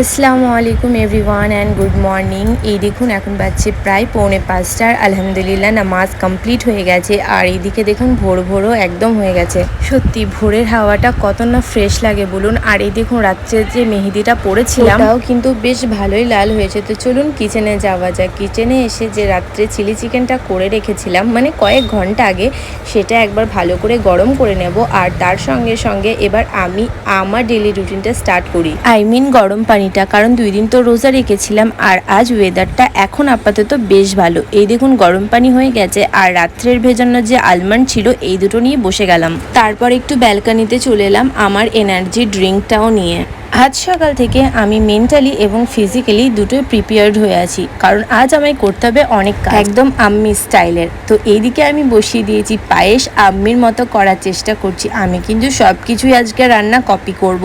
আসসালামু আলাইকুম everyone and good morning. এই দেখুন এখন বাজছে প্রায় পৌনে পাঁচটার। আলহামদুলিল্লাহ নামাজ কমপ্লিট হয়ে গেছে। আর এইদিকে দেখুন ভোর ভোরও একদম হয়ে গেছে। সত্যি ভোরের হাওয়াটা কত না ফ্রেশ লাগে বলুন। আর এই দেখুন রাত্রে যে মেহেদিটা পড়েছিলাম তাও কিন্তু বেশ ভালোই লাল হয়েছে। তো চলুন কিচেনে যাওয়া যাক। কিচেনে এসে যে রাত্রে চিলি চিকেনটা করে রেখেছিলাম মানে কয়েক ঘণ্টা আগে সেটা একবার ভালো করে গরম করে নেব। আর তার সঙ্গে সঙ্গে এবার আমি আমার ডেলি রুটিনটা স্টার্ট করি। আই মিন গরম পানিটা কারণ দুই দিন তো রোজা রেখেছিলাম আর আজ ওয়েদারটা এখন আপাতত বেশ ভালো। এই দেখুন, গরম পানি হয়ে গেছে আর রাত্রের ভেজানো যে আলমন্ড ছিল, এই দুটো নিয়ে বসে গেলাম। তারপর একটু ব্যালকানিতে চলে এলাম আমার এনার্জি ড্রিঙ্কটাও নিয়ে। আজ সকাল থেকে আমি মেন্টালি এবং ফিজিক্যালি দুটোই প্রিপেয়ার্ড হয়ে আছি, কারণ আজ আমায় করতে হবে অনেক কাজ। একদম আম্মি স্টাইলের। তো এইদিকে আমি বসিয়ে দিয়েছি পায়েস, আম্মির মতো করার চেষ্টা করছি। আমি কিন্তু সব কিছুই আজকে রান্না কপি করব।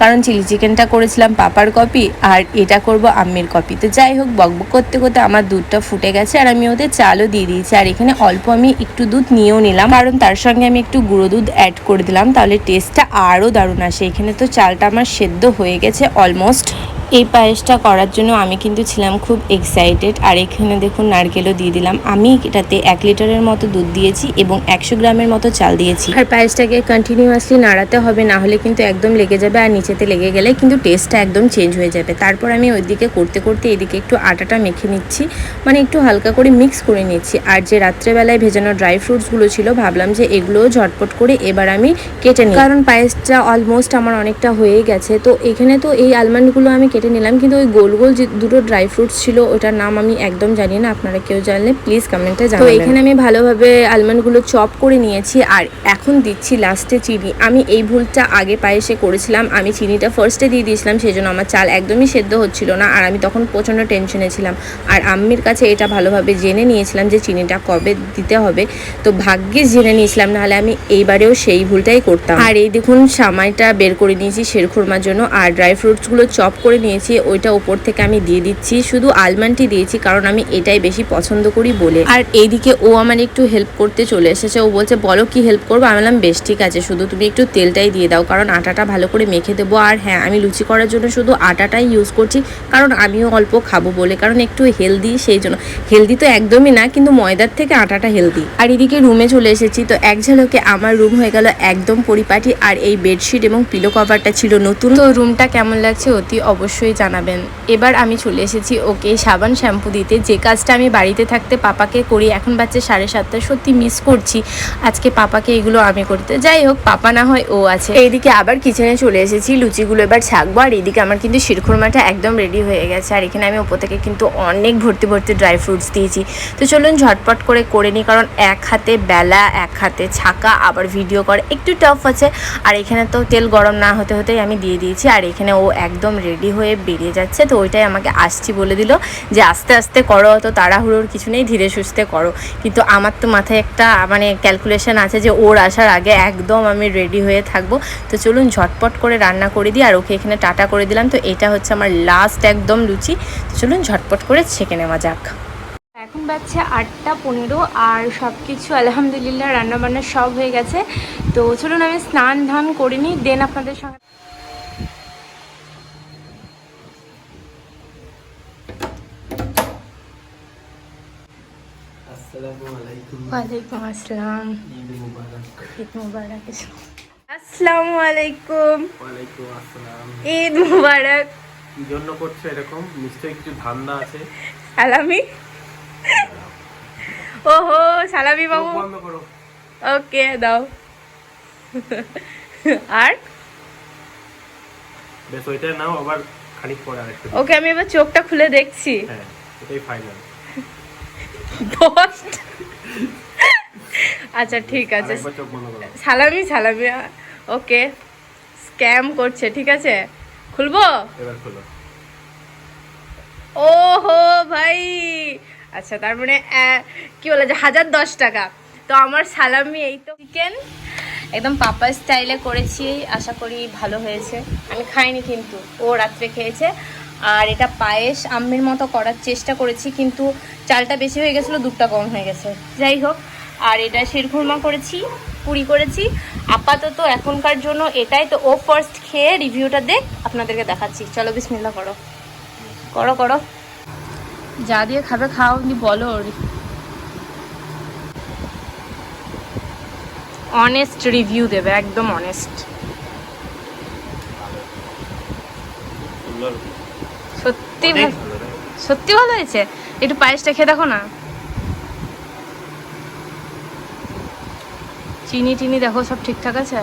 কারণ চিলি চিকেনটা করেছিলাম পাপার কপি আর এটা করব আম্মির কপি তো যাই হোক বকবক করতে করতে আমার দুধটা ফুটে গেছে, আর আমি ওতে চালও দিয়ে দিয়েছি। আর এখানে অল্প আমি একটু দুধ নিয়েও নিলাম, কারণ তার সঙ্গে আমি একটু গুঁড়ো দুধ অ্যাড করে দিলাম, তাহলে টেস্টটা আরও দারুণ আসে। এখানে তো চালটা আমার সেদ্ধ হয়ে গেছে অলমোস্ট এই পায়েসটা করার জন্য আমি কিন্তু ছিলাম খুব এক্সাইটেড আর এখানে দেখুন নারকেলও দিয়ে দিলাম। আমি এটাতে এক লিটারের মতো দুধ দিয়েছি এবং একশো গ্রামের মতো চাল দিয়েছি। আর পায়েসটাকে কন্টিনিউয়াসলি নাড়াতে হবে, না হলে কিন্তু একদম লেগে যাবে আর নিচেতে লেগে গেলে কিন্তু টেস্টটা একদম চেঞ্জ হয়ে যাবে। তারপর আমি ওইদিকে করতে করতে এদিকে একটু আটাটা মেখে নিচ্ছি। মানে একটু হালকা করে মিক্স করে নিচ্ছি। আর যে রাত্রেবেলায় ভেজানো ড্রাই ফ্রুটসগুলো ছিল, ভাবলাম যে এগুলোও ঝটপট করে এবার আমি কেটে নিই। কারণ পায়েসটা অলমোস্ট আমার অনেকটা হয়ে গেছে। তো এখানে তো এই আলমন্ডগুলো আমি কেটে নিলাম কিন্তু ওই গোল গোল যে দুটো ড্রাই ফ্রুটস ছিল ওটার নাম আমি একদম জানি না আপনারা কেউ জানলে প্লিজ কমেন্টে জানাবেন তো এখানে আমি ভালোভাবে আলমন্ডগুলো চপ করে নিয়েছি আর এখন দিচ্ছি লাস্টে চিনি। আমি এই ভুলটা আগে পায়েসে করেছিলাম আমি চিনিটা ফার্স্টে দিয়ে দিয়েছিলাম সেই জন্য আমার চাল একদমই সেদ্ধ হচ্ছিল না আর আমি তখন প্রচণ্ড টেনশনে ছিলাম। আর আম্মির কাছে এটা ভালোভাবে জেনে নিয়েছিলাম যে চিনিটা কবে দিতে হবে তো ভাগ্যিস জেনে নিয়েছিলাম নাহলে আমি এইবারেও সেই ভুলটাই করতাম। আর এই দেখুন সামাইটা বের করে নিয়েছি শেরখুরমার জন্য আর ড্রাই ফ্রুটসগুলো চপ করে নিয়েছি, ওইটা ওপর থেকে আমি দিয়ে দিচ্ছি। শুধু আলমন্ডটি দিয়েছি, কারণ আমি এটাই বেশি পছন্দ করি বলে। আর এইদিকে ও আমার একটু হেল্প করতে চলে এসেছে। ও বলছে, বলো কি হেল্প করব? আমি বললাম, বেশ, ঠিক আছে, শুধু তুমি একটু তেলটাই দিয়ে দাও, কারণ আটাটা ভালো করে মেখে দেবো। আর হ্যাঁ আমি লুচি করার জন্য শুধু আটাটাই ইউজ করছি, কারণ আমিও অল্প খাব বলে, কারণ একটু হেলদি সেই জন্য। হেলদি তো একদমই না, কিন্তু ময়দার থেকে আটাটা হেলদি আর এদিকে রুমে চলে এসেছি, তো এক ঝলকে আমার রুম হয়ে গেল একদম পরিপাটি, আর এই বেডশিট এবং পিলো কভারটা ছিল নতুন। তো রুমটা কেমন লাগছে অতি অবশ্যই জানাবেন। এবার আমি চলে এসেছি, ওকে সাবান শ্যাম্পু দিতে। যে কাজটা আমি বাড়িতে থাকতে পাপাকে করি, এখন বাচ্চা সাড়ে সাতটা, সত্যি মিস করছি। আজকে পাপাকে এগুলো আমি করতে যাই হোক, পাপা না হয় ও আছে। এইদিকে আবার কিচেনে চলে এসেছি, লুচিগুলো এবার ছাকবো, আর এইদিকে আমার কিন্তু শিরখুরমাটা একদম রেডি হয়ে গেছে। আর এখানে আমি ওপর থেকে কিন্তু অনেক ভর্তি ভর্তি ড্রাই ফ্রুটস দিয়েছি। তো চলুন ঝটপট করে করে নিই, কারণ এক হাতে বেলা, এক হাতে ছাকা, আবার ভিডিও করে একটু টাফ আছে। আর এখানে তো তেল গরম না হতে হতেই আমি দিয়ে দিয়েছি, আর এখানে ও একদম রেডি হয়ে বেরিয়ে যাচ্ছে, তো ওইটাই আমাকে আসছি বলে দিল যে আস্তে আস্তে করো তো তাড়াহুড়োর কিছু নেই, ধীরে সুস্থে করো। কিন্তু আমার তো মাথায় একটা মানে ক্যালকুলেশন আছে যে ওর আসার আগে একদম আমি রেডি হয়ে থাকব। তো চলুন ঝটপট করে রান্না করে দিই, আর ওকে এখানে টাটা করে দিলাম। তো এটা হচ্ছে আমার লাস্ট একদম লুচি। তো চলুন ঝটপট করে ছেঁকে নেওয়া যাক। এখন বাজছে আটটা পনেরো আর সব কিছু আলহামদুলিল্লাহ রান্নাবান্না সব হয়ে গেছে। তো চলুন আমি স্নান ধান করিনি, দেন আপনাদের সঙ্গে ওয়ালাইকুম আসসালাম। ঈদ মুবারক। আসসালামু আলাইকুম। ওয়ালাইকুম আসসালাম। ঈদ মুবারক। কি জন্য করছ এরকম? নিশ্চয়ই কিছু ধান্দা আছে। সালামি? ওহো সালামি বাবু। বন্ধ করো। ওকে দাও। আর? বেশ ওইটা নাও আবার খানিক পরে আরেকটু ওকে আমি এবার চোখটা খুলে দেখছি। হ্যাঁ এটাই ফাইনাল আচ্ছা ঠিক আছে। সালামি সালামি ওকে। স্ক্যাম করছে ঠিক আছে? খুলবো? খোলো। ওহো ভাই! আচ্ছা তার মানে কি বলে যে হাজার দশ টাকা। তো আমার সালামি এই তো চিকেন। একদম পাপা স্টাইলে করেছি আশা করি ভালো হয়েছে। আমি খাইনি কিন্তু ও রাত্রে খেয়েছে। আর এটা পায়েস আম্মির মতো করার চেষ্টা করেছি, কিন্তু চালটা বেশি হয়ে গেছিল, দুধটা কম হয়ে গেছে। যাই হোক, আর এটা শিরখুরমা করেছি, পুরি করেছি। আপাতত এখনকার জন্য এটাই, তো ও ফার্স্ট খেয়ে রিভিউটা দেখ, আপনাদেরকে দেখাচ্ছি। চলো বিসমিল্লা করো। করো করো। যা দিয়ে খাবে খাও নি বলো অনেস্ট রিভিউ দেবে, একদম অনেস্ট সত্যি সত্যি ভালো হয়েছে? একটু পায়েসটা খেয়ে দেখো না। চিনি টিনি দেখো সব ঠিকঠাক আছে?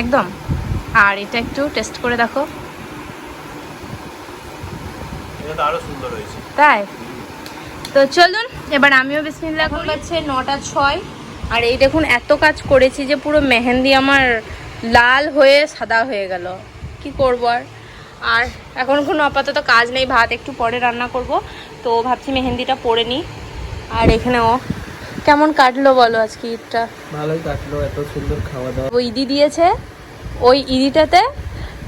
একদম? আর এটা একটু টেস্ট করে দেখো। তাই? তো চলুন এবার আমিও বিসমিল্লা এখন পাচ্ছে নটা ছয়। আর এই দেখুন এত কাজ করেছি যে পুরো মেহেন্দি আমার লাল হয়ে সাদা হয়ে গেল। কি করব আর? আর এখন কোনো আপাতত কাজ নেই ভাত একটু পরে রান্না করব। তো ভাবছি মেহেন্দিটা পরে নিই। আর এখানে ও কেমন কাটলো বলো আজকে ঈদটা? ভালোই কাটলো এত সুন্দর খাওয়া দাওয়া। ওই ইদি দিয়েছে ওই ইদিটাতে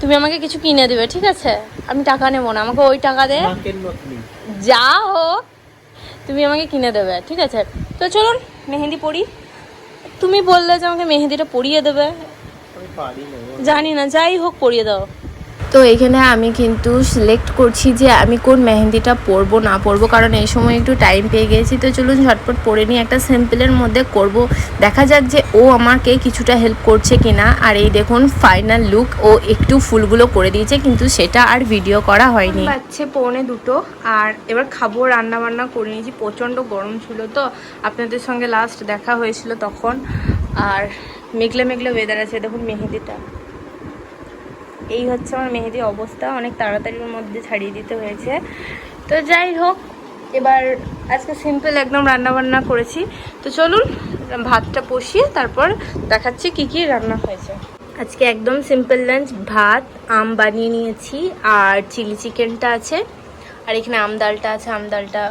তুমি আমাকে কিছু কিনে দেবে ঠিক আছে? আমি টাকা নেব না আমাকে ওই টাকা দে। যা হোক তুমি আমাকে কিনে দেবে ঠিক আছে? তো চলুন মেহেন্দি পরি। তুমি বললে যে আমাকে মেহেন্দিটা পরিয়ে দেবে। জানি না যাই হোক পরিয়ে দাও। তো এখানে আমি কিন্তু সিলেক্ট করছি যে আমি কোন মেহেন্দিটা পরবো, না পরবো। কারণ এই সময় একটু টাইম পেয়ে গেছি। তো চলুন ঝটপট পরে নিয়ে একটা সিম্পলের মধ্যে করব। দেখা যাক যে ও আমাকে কিছুটা হেল্প করছে কিনা। আর এই দেখুন ফাইনাল লুক ও একটু ফুলগুলো করে দিয়েছে, কিন্তু সেটা আর ভিডিও করা হয়নি। বাচ্চে পৌনে দুটো। আর এবার খাব রান্না বান্না করে নিয়েছি। প্রচণ্ড গরম ছিল তো। আপনাদের সঙ্গে লাস্ট দেখা হয়েছিল তখন। আর মেঘলা মেঘলা ওয়েদার আছে। দেখুন মেহেদিটা এই হচ্ছে আমার মেহেদির অবস্থা, অনেক তাড়াতাড়ির মধ্যে ছাড়িয়ে দিতে হয়েছে। তো যাই হোক, এবার আজকে সিম্পল একদম রান্না বান্না করেছি। তো চলুন, ভাতটা বসিয়ে তারপর দেখাচ্ছি কি কি রান্না হয়েছে। আজকে একদম সিম্পল লাঞ্চ ভাত, আম বানিয়ে নিয়েছি, আর চিলি চিকেনটা আছে, আর এখানে আম ডালটা আছে, আম ডালটা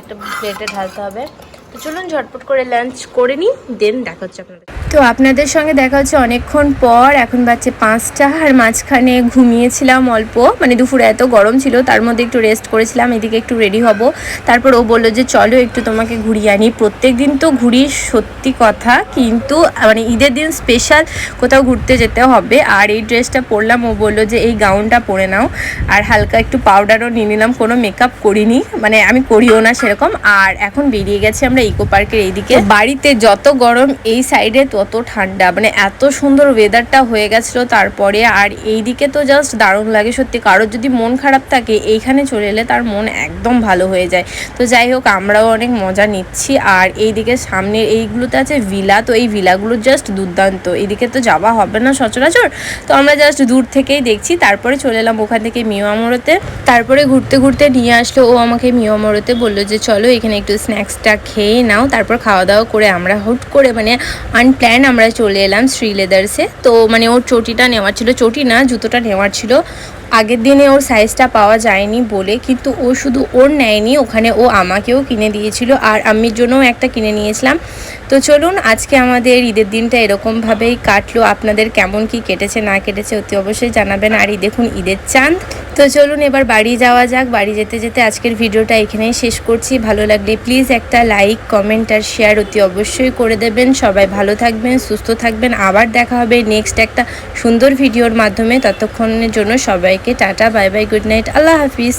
একটা প্লেটে ঢালতে হবে। তো চলুন, ঝটপট করে লাঞ্চ করে নিই দেন দেখা হচ্ছে আপনাদের। তো আপনাদের সঙ্গে দেখা হচ্ছে অনেকক্ষণ পর। এখন বাচ্চে পাঁচটা আর মাঝখানে ঘুমিয়েছিলাম অল্প। মানে দুপুরে এত গরম ছিল, তার মধ্যে একটু রেস্ট করেছিলাম, এদিকে একটু রেডি হব। তারপর ও বলল যে, চলো একটু তোমাকে ঘুরিয়ে আনি। প্রত্যেক দিন তো ঘুরি, সত্যি কথা, কিন্তু মানে ঈদের দিন স্পেশাল কোথাও ঘুরতে যেতে হবে। আর এই ড্রেসটা পরলাম, ও বলল যে, এই গাউনটা পরে নাও। আর হালকা একটু পাউডারও নিয়ে নিলাম, কোনো মেকআপ করিনি। মানে আমি করিও না সেরকম। আর এখন বেরিয়ে গেছি আমরা ইকো পার্কের এইদিকে। বাড়িতে যত গরম এই সাইডে তত ঠান্ডা মানে এত সুন্দর ওয়েদারটা হয়ে গেছিল তারপরে। আর এইদিকে তো জাস্ট দারুণ লাগে সত্যি। কারোর যদি মন খারাপ থাকে, এইখানে চলে এলে তার মন একদম ভালো হয়ে যায়। তো যাই হোক, আমরাও অনেক মজা নিচ্ছি। আর এই এইদিকে সামনে এইগুলোতে আছে ভিলা তো এই ভিলাগুলো জাস্ট দুর্দান্ত। এইদিকে তো যাওয়া হবে না সচরাচর। তো আমরা জাস্ট দূর থেকেই দেখছি। তারপরে চলে এলাম ওখান থেকে মিয়ামরতে তারপরে ঘুরতে ঘুরতে নিয়ে আসলো। ও আমাকে মিয়ামরতে বলল যে, চলো এখানে একটু স্ন্যাক্সটা খেয়ে নাও। তারপর খাওয়া দাওয়া করে আমরা হুট করে মানে আনপ্ল্যান আমরা চলে এলাম শ্রী লেদার্সে তো মানে ওর চটিটা নেওয়ার ছিল, চটি না, জুতোটা নেওয়ার ছিল। আগের দিনে ওর সাইজটা পাওয়া যায়নি বলে কিন্তু ও শুধু ওর নেয়নি, ওখানে ও আমাকেও কিনে দিয়েছিল আর আম্মির জন্যও একটা কিনে নিয়েছিলাম। তো চলুন আজকে আমাদের ঈদের দিনটা এরকমভাবেই কাটলো। আপনাদের কেমন কি কেটেছে, না কেটেছে অতি অবশ্যই জানাবেন। আর দেখুন ঈদের চাঁদ। তো চলুন এবার বাড়ি যাওয়া যাক। বাড়ি যেতে যেতে আজকের ভিডিওটা এখানেই শেষ করছি। ভালো লাগলে প্লিজ একটা লাইক কমেন্ট আর শেয়ার অতি অবশ্যই করে দেবেন। সবাই ভালো থাকবেন, সুস্থ থাকবেন। আবার দেখা হবে নেক্সট একটা সুন্দর ভিডিওর মাধ্যমে। ততক্ষণের জন্য সবাইকে tata bye bye good night. Allah হাফিজ।